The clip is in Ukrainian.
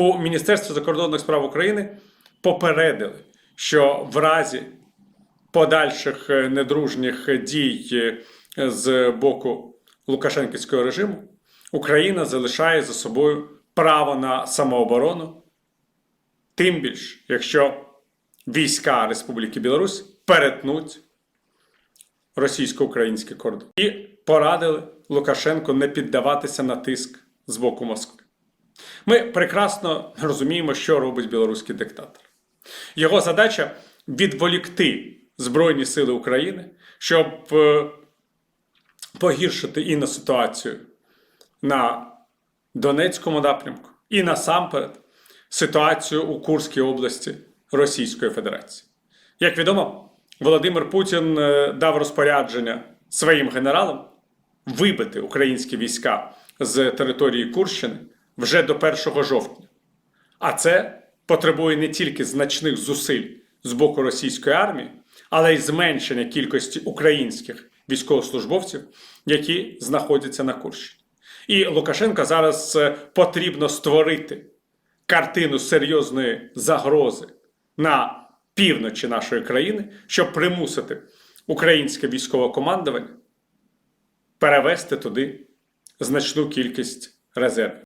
У Міністерстві закордонних справ України попередили, що в разі подальших е, недружніх дій е, з боку Лукашенківського режиму Україна залишає за собою право на самооборону, тим більш, якщо війська Республіки Білорусь перетнуть російсько-український кордон і порадили Лукашенку не піддаватися на тиск з боку Москви. Ми прекрасно розуміємо, що робить білоруський диктатор. Його задача відволікти Збройні Сили України, щоб е, погіршити і на ситуацію на Донецькому напрямку, і насамперед ситуацію у Курській області Російської Федерації. Як відомо, Володимир Путін е, дав розпорядження своїм генералам вибити українські війська з території Курщини вже до 1 жовтня. А це потребує не тільки значних зусиль з боку російської армії, але й зменшення кількості українських військовослужбовців, які знаходяться на Курщині. І Лукашенка зараз е, потрібно створити картину серйозної загрози на півночі нашої країни, щоб примусити українське військове командування перевести туди значну кількість резервів.